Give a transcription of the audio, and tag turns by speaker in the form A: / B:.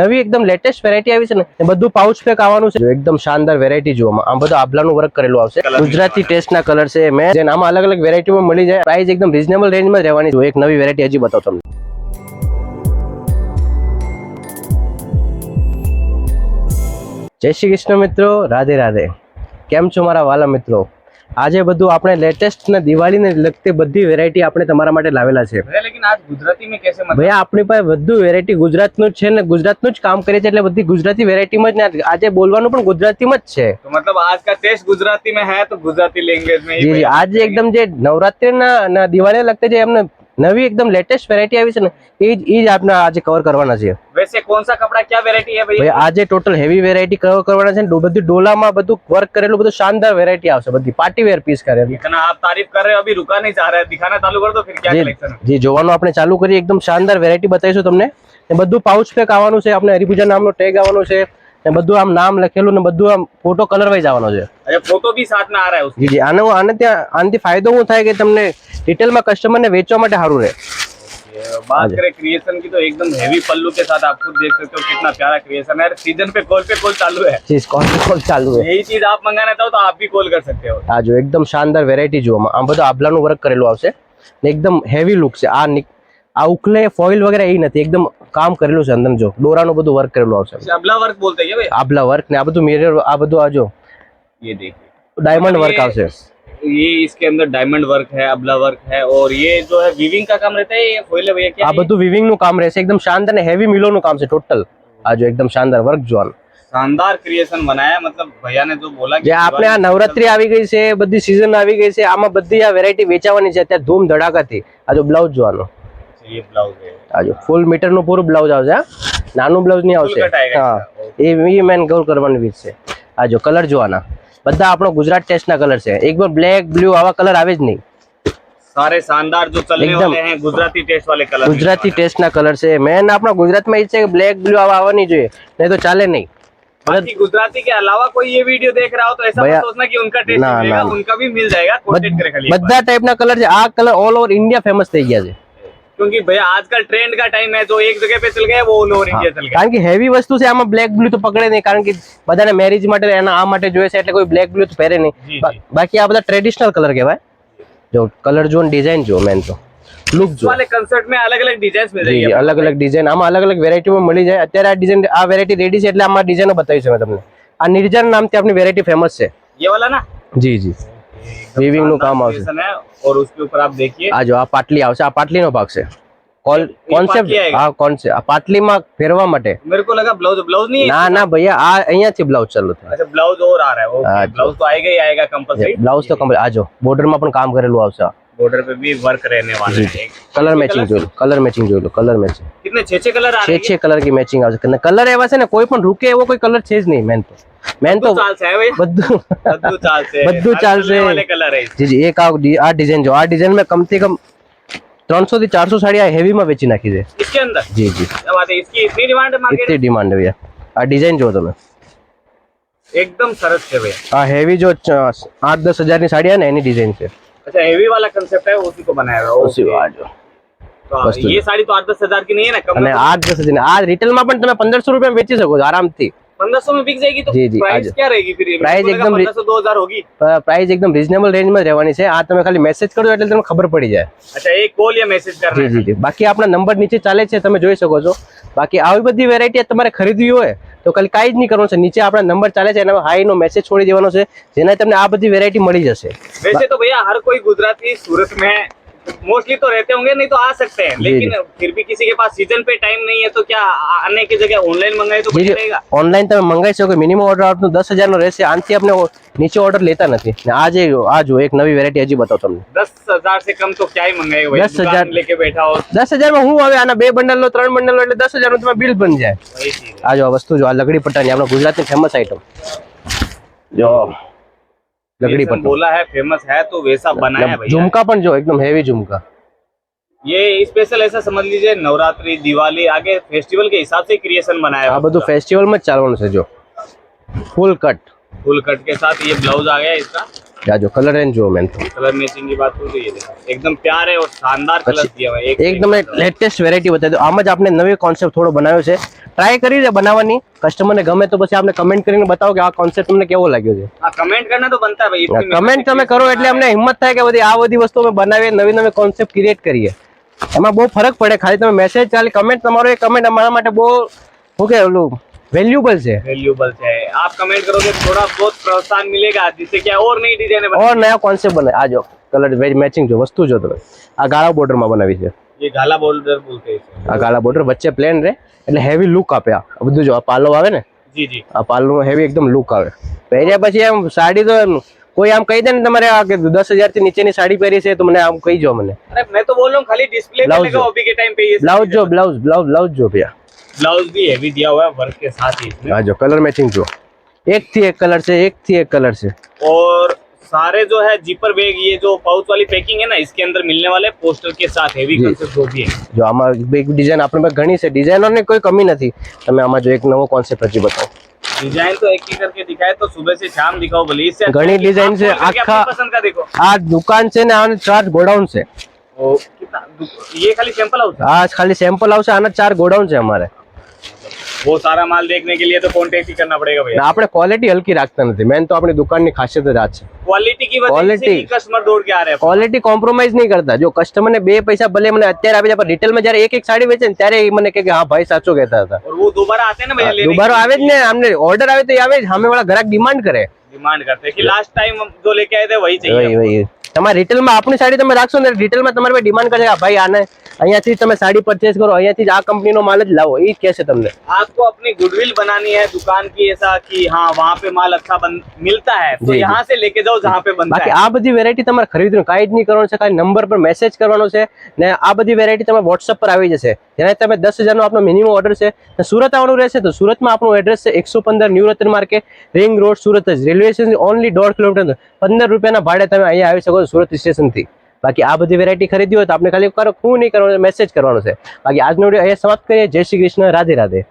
A: નવી એકદમ latest variety આવી છે ને એ બધું પાઉચ પેક આવવાનું છે. એકદમ શાનદાર વેરાયટી જોવામાં આમ. બધું આભલાનું વર્ક કરેલું આવશે. ગુજરાતી ટેસ્ટ ના કલર છે મેં જેને આમાં અલગ અલગ વેરાયટીમાં મળી જાય પ્રાઇસ એકદમ રીઝનેબલ રેન્જમાં રહેવાની. છે એક નવી વેરાયટી હજી બતાવો તમને. જય શ્રી કૃષ્ણ મિત્રો રાધે રાધે. કેમ છો મારા વાલા મિત્રો? આજે બધું આપણે લેટેસ્ટ ને દિવાળી ને લગતી બધી વેરાયટી આપણે તમારા માટે લાવેલા છે. ભાઈ આપણી પાસે બધું વેરાયટી ગુજરાતનું જ છે ને ગુજરાતનું જ કામ કરીએ છીએ એટલે બધી ગુજરાતી વેરાયટીમાં જ આજે બોલવાનું પણ ગુજરાતીમાં જ છે.
B: મતલબ આજ કા ટેસ્ટ ગુજરાતી મેં હે તો
A: ગુજરાતી લેંગ્વેજ
B: મેં
A: આજે એકદમ જે નવરાત્રી ના દિવાળી લગતે જે એમને નવી એકદમ લેટેસ્ટ વેરાયટી આવી છે ને એ જ એ જ આપણે આજે કવર કરવાના છે.
B: વૈસે કોણ સા કપડા ક્યા વેરાયટી હે
A: ભાઈ? આજે ટોટલ હેવી વેરાયટી કવર કરવાના છે ને બધી ડોલામાં બધું વર્ક કરેલું બધું શાનદાર વેરાયટી આવશે બધી પાર્ટી વેર પીસ કરેલી
B: ઇતના આપ તારીફ કર રહે અભી રુકા નહીં જા રહા દિખાના ચાલુ કર દો ફિર ક્યા કલેક્શન
A: જી જોવાનું આપણે ચાલુ કરીએ એકદમ શાનદાર વેરાયટી બતાવીશું તમને. બધું પાઉચ પેક આવવાનું છે આપણે હરિપૂજા નામનો ટેગ આવવાનો છે. ને બધું આમ નામ લખેલું ને બધું આમ ફોટો કલર વાઇઝ આવવાનો છે
B: अच्छा फोटो भी साथ में आ रहा है उसकी
A: જી જી આનો આને ત્યાં આનાથી ફાયદો શું થાય કે તમને ડિટેલમાં કસ્ટમરને વેચવા માટે સારું રહે
B: बात करें क्रिएशन की तो एकदम हैवी पल्लू के साथ आप खुद देख सकते हो कितना प्यारा क्रिएशन है सीजन पे कॉल पे कॉल चालू है
A: જી કોલ કોલ ચાલુ છે
B: यही चीज आप मंगाना चाहो तो आप भी कॉल कर सकते हो
A: આ જો એકદમ શાનદાર વેરાયટી જોવામાં આમ બધું આભલાનું વર્ક કરેલું આવશે ને એકદમ હેવી લુક છે આ નિક- આ ઉકલે ફોઇલ વગેરે એ નથી એકદમ કામ કરેલું છે અંદર જો ડોરાનું બધું વર્ક કરેલું આવશે
B: अच्छा, अबला वर्क बोलते हैं क्या भैया
A: આભલા વર્ક ને આ બધું મિરર આ બધું આ જો
B: ये देखिए
A: ડાયમંડ
B: मतलब
A: વર્ક
B: ये-
A: આવશે
B: ये इसके अंदर डायमंड वर्क है अबला वर्क है और ये जो है वीविंग का काम रहता है ये फोइल है भैया क्या
A: આ
B: है?
A: બધું વિવિંગ નું કામ રહેશે એકદમ શાનદાર ને હેવી મિલોનું કામ છે ટોટલ આ જો એકદમ શાનદાર વર્ક જોવાનું
B: शानदार क्रिएशन बनाया मतलब भैया ने जो बोला कि
A: જે આપણે આ નવરાત્રી આવી ગઈ છે બધી સીઝન આવી ગઈ છે આમાં બધી આ વેરાયટી વેચાવાની છે અત્યારે ધૂમ ધડાકાથી આ જો બ્લાઉઝ જોવાનો
B: એ બ્લાઉઝ है
A: ફૂલ મીટરનું પૂરું બ્લાઉઝ આવશે હા? નાનું બ્લાઉઝ નહીં આવશે. હા. એ વી મેન ગોલ કરવાની રીત છે. આજો કલર જોવાના. બધા આપણો ગુજરાત ટેસ્ટના કલર છે. એકવાર બ્લેક બ્લુ આવા કલર આવે જ નહીં.
B: સારે શાનદાર જો
A: ચલને
B: વાલે હે ગુજરાતી ટેસ્ટ વાલે કલર
A: ગુજરાતી ટેસ્ટ ના કલર છે. મેન આપણા ગુજરાતમાં એ છે કે બ્લેક બ્લુ આવા આવવાની જોઈએ. નહીં તો ચાલે નહીં.
B: बाकी गुजराती के
A: બધા ટાઈપના કલર છે. આ colour all over India famous થઈ ગયા છે.
B: क्योंकि भैया आजकल ट्रेंड का टाइम है जो एक जगह पे चल गया वो ऑल ओवर इंडिया चल गया
A: કારણ કે હેવી વસ્તુ છે આમાં બ્લેક બ્લુ તો પકડે નહીં કારણ કે બધાને મેરેજ માટે એના આ માટે જોઈએ છે એટલે કોઈ બ્લેક બ્લુ તો પહેરે નહીં
B: જી,
A: બા-
B: જી.
A: બાકી આ બધા ટ્રેડિશનલ કલર કહેવાય જો કલર જો ડિઝાઇન જો મેન તો લુક
B: इस
A: જો
B: वाले कंसर्ट में अलग अलग डिजाइन मिल
A: જી
B: रही
A: જી
B: है
A: અલગ અલગ ડિઝાઇન આમાં અલગ અલગ વેરાયટીમાં મળી જાય અત્યારે આ ડિઝાઇન આ વેરાયટી રેડી છે એટલે આમાં ડિઝાઇનો બતાવી છે મેં તમને આ નિર્જન નામથી આપણી વેરાયટી ફેમસ છે
B: ये वाला ना
A: જી જી વીવિંગનું કામ આવશે.
B: और उसके ऊपर आप देखिए
A: આ જો આ પાટલી આવશે આ પાટલીનો ભાગ છે.
B: કોલ
A: કોન્સેપ્ટ હા કોન્સેપ્ટ આ પાટલીમાં ફેરવા માટે.
B: मेरे को लगा ब्लाउज ब्लाउज नहीं
A: ના ના ભૈયા આ અહીંયા છે બ્લાઉઝ ચાલુ થાય.
B: अच्छा ब्लाउज और आ रहा है ओके ब्लाउज तो आएगा ही आएगा कंपलसरी
A: ब्लाउज તો કંપલ આ જો બોર્ડરમાં પણ કામ કરેલું આવશે
B: बॉर्डर पे भी वर्क रहने वाला है
A: कलर જોઈ લો કલર મેચિંગ જોઈ લો કલર મેચિંગ
B: कितने छह छह कलर आ रहे हैं
A: छह छह कलर की मैचिंग આવશે. કલર એવા છે ને કોઈ પણ રૂકે એવો કોઈ કલર છે જ નહીં મેન તો. મેન તો
B: બધું ચાલશે હે ભૈયા
A: બધું
B: બધું ચાલશે
A: બધું
B: हर
A: ચાલશે.
B: चलने वाले कलर है इसमें।
A: જી જી એક આ ડી- આ ડિઝાઇન જો આ ડિઝાઇન મેં કમથી કમ ત્રણસો થી ચારસો સાડી આ હેવીમાં વેચી નાખી છે
B: इसके अंदर
A: જી જી
B: क्या बात है इसकी इतनी डिमांड है मार्केट
A: કેટલી ડિમાન્ડ है भैया આ ડિઝાઇન જો તમે
B: एकदम सरस है भैया
A: આ હેવી જો ચ- આઠ દસ હજારની સાડી આવે ને એની ડિઝાઇન છે
B: अच्छा हेवी वाला कंसेप्ट है उसी को बनाया हुआ है
A: ઓછી
B: okay.
A: આ જો
B: तो
A: वस्तु
B: ये साड़ी तो आठ दस हजार की नहीं है ना कम
A: અને આઠ દસ હજાર આ રિટેલમાં પણ તમે પંદરસો રૂપિયા વેચી શકો છો આરામથી
B: पंद्रह सौ में बिक जाएगी तो
A: जी, जी,
B: प्राइस
A: आज-
B: क्या रहेगी फिर
A: प्राइस एकदम रि-
B: पंद्रह सौ दो हजार होगी
A: પ્રાઇસ એકદમ રિઝનેબલ રેન્જમાં જ રહેવાની છે આ તમે ખાલી મેસેજ કરજો એટલે તમને ખબર પડી જાય
B: अच्छा एक कॉल या मैसेज करना
A: જી
B: है
A: જી જી બાકી આપણા નંબર નીચે ચાલે છે તમે જોઈ શકો છો બાકી આવી બધી વેરાયટી તમારે ખરીદવી હોય તો ખાલી કાંઈ જ નહીં કરવાનું છે નીચે આપણા નંબર ચાલે છે એના હાઈ નો મેસેજ છોડી દેવાનો છે જેના તમને આ બધી વેરાયટી મળી જશે
B: वैसे तो भैया हर कोई गुजराती सूरत में मोस्टली तो रहते होंगे नहीं तो आ सकते हैं
A: जी,
B: लेकिन फिर भी किसी के पास सीजन पे टाइम नहीं है तो क्या आने की जगह ऑनलाइन मंगाए तो
A: જી
B: बढ़िया
A: જી
B: रहेगा
A: ઓનલાઈન તમે મંગાવી શકો મિનિમમ ઓર્ડર આપનું દસ હજારનો રહેશે આનાથી આપણે નીચે ઓર્ડર લેતા નથી ને આ જે આ જો એક નવી વેરાયટી હજી બતાવો તમને
B: दस हजार से कम तो क्या ही मंगाएगा भैया
A: दस हजार-
B: दुकान लेके बैठा हो
A: દસ હજારમાં હું આવે આના બે બંડલ લો ત્રણ બંડલ લો એટલે દસ હજારનું તમારે બિલ બની જાય
B: वही चीज है
A: આ જો આ વસ્તુ જો આ લગડી પટ્ટાની આપણા ગુજરાતની ફેમસ આઈટમ જો લગડી
B: जैसा
A: પટ્ટો
B: बोला है फेमस है तो वैसा बना है भैया
A: ઝુમકા પણ જો એકદમ હેવી ઝુમકા
B: ये स्पेशल ऐसा समझ लीजिए नवरात्रि दिवाली आगे फेस्टिवल के हिसाब से क्रिएशन बनाया
A: આ
B: हुआ
A: બધું ફેસ્ટિવલમાં જ ચાલવાનું છે જો ફૂલ કટ
B: फुल कट के साथ ये ब्लाउज आ गया इसका
A: આ જો કલર રેન્જ જુઓ મેન
B: कलर मैचिंग की बात हो तो ये देखो एकदम प्यारे और शानदार कलर दिया हुआ है एक
A: એકદમ લેટેસ્ટ વેરાયટી બતાવી દો આમ જ આપણે નવી કોન્સેપ્ટ થોડો બનાવ્યો છે ટ્રાય કરી છે બનાવવાની કસ્ટમરને ગમે તો પછી આપણે કમેન્ટ કરીને બતાવો કે આ કોન્સેપ્ટ તમને કેવો લાગ્યો છે
B: हाँ कमेंट करना तो बनता है भाई इतनी
A: કમેન્ટ તમે કરો એટલે અમને હિંમત થાય કે બધી આ બધી વસ્તુ અમે બનાવીએ નવી નવી કોન્સેપ્ટ ક્રિએટ કરીએ એમાં બહુ ફરક પડે ખાલી તમે મેસેજ ખાલી કમેન્ટ તમારો એક કમેન્ટ અમારા માટે બહુ શું કે ઓલું વેલ્યુબલ છે
B: वैल्यूबल है आप कमेंट करोगे तो थोड़ा बहुत प्रोत्साहन मिलेगा जिससे क्या और नई डिजाइन
A: ઓર નયા કોન્સેપ્ટ બને આ જો કલર વેજ મેચિંગ જો વસ્તુ જો તમે આ ગાળા બોર્ડરમાં બનાવી છે
B: ये गाला बोल्डर बोलते हैं इसे
A: આ ગાળા બોર્ડર વચ્ચે પ્લેન રહે એટલે હેવી લુક આપે આ આ બધું જો આ પાલો આવે ને
B: जी जी
A: આ પાલનું હેવી એકદમ લુક આવે પહેર્યા પછી એમ સાડી તો એમ કોઈ આમ કહી દે ને તમારે આ કે દસ હજાર થી નીચેની સાડી પહેરી છે તો મને આમ કહી જો મને
B: अरे मैं तो बोल रहा हूँ खाली डिस्प्ले
A: Blouse
B: करने का
A: जो।
B: अभी के टाइम पे ये
A: બ્લાઉઝ જો બ્લાઉઝ બ્લાઉઝ બ્લાઉઝ જો ભૈયા
B: ब्लाउज भी हैवी दिया हुआ है वर्क के साथ ही इसमें
A: હા જો કલર મેચિંગ જો એક થી એક કલર છે એક થી એક કલર છે
B: और सारे जो है जीपर बैग ये जो पाउच वाली पैकिंग है ना इसके अंदर मिलने वाले पोस्टर के साथ हैवी
A: जी।
B: कंसेप्ट जो भी है
A: જો આમાં એક ડિઝાઇન આપણી પાસે ઘણી છે ડિઝાઇનરની કોઈ કમી નથી તમે આમાં જો એક નવો કોન્સેપ્ટ હજી બતાવો
B: डिजाइन तो एक ही करके दिखाए तो सुबह से शाम दिखाओ भले इससे अच्छा
A: घनी
B: है कि
A: डिजाइन
B: आप
A: से
B: खोल करके
A: आखा-
B: अपनी पसंद का देखो
A: આ દુકાન છે ને આના ચાર ગોડાઉન છે
B: ओ, कितना दु- तो ये खाली सैंपल हाउस
A: खाली सैंपल हाउस आना चार गोडाउन है हमारे।
B: वो सारा माल देखने के लिए तो कॉन्टेक्ट ही करना पड़ेगा भैया।
A: आपने क्वालिटी हल्की रखता नहीं। मैंने तो अपनी दुकान की खासियत
B: क्वालिटी की क्वालिटी कस्टमर दौड़ के आ रहे हैं।
A: क्वालिटी कॉम्प्रोमाइज नहीं करता। जो कस्टमर ने बे पैसा भले मैंने अत्यारे जाए रिटेल में जय एक एक साड़ी बेचे तेरे मैंने कहे हाँ भाई साचो कहता था।
B: और वो दोबारा आते ना भैया
A: हाँ, दोबारा आवेज ने हमने ऑर्डर आए तो आवेज हमें वाला ग्राहक डिमांड करे।
B: डिमांड करते लास्ट टाइम जो लेके आए थे वही चाहिए
A: वही वही। તમારે રિટેલમાં આપણી સાડી તમે રાખશો ને રિટેલમાં તમારે ડિમાન્ડ કરે કે હા, ભાઈ આને અહીંયાથી જ તમે સાડી પરચેસ કરો અહીંયાથી જ આ કંપનીનો માલ જ લાવો એ જ કહેશે તમને
B: आपको अपनी गुडविल बनानी है दुकान की ऐसा कि हाँ वहाँ पे माल अच्छा बन मिलता है तो
A: जी,
B: यहाँ से लेके जाओ जहाँ पे बनता
A: બાકી
B: है
A: આ બધી વેરાયટી તમારે ખરીદવાનું કાંઈ જ નહીં કરવાનું છે ખાલી નંબર પર મેસેજ કરવાનો છે ને આ બધી વેરાયટી તમે વોટ્સઅપ પર આવી જશે જેને તમે દસ હજારનો આપણો મિનિમમ ઓર્ડર છે ને સુરત આવવાનું રહેશે તો સુરતમાં આપણું એડ્રેસ છે એકસો પંદર new Ratan market ring road Surat જ રેલવે સ્ટેશન ઓનલી દોઢ કિલોમીટર પંદર રૂપિયાના ભાડે તમે અહીંયા આવી શકો સુરત સ્ટેશનથી બાકી આ બધી વેરાયટી ખરીદી હોય તો આપણે ખાલી કરો હું નહીં કરવાનું મેસેજ કરવાનો છે. બાકી આજનો વીડિયો અહીંયા સમાપ્ત કરીએ. જય શ્રી કૃષ્ણ. રાધે રાધે.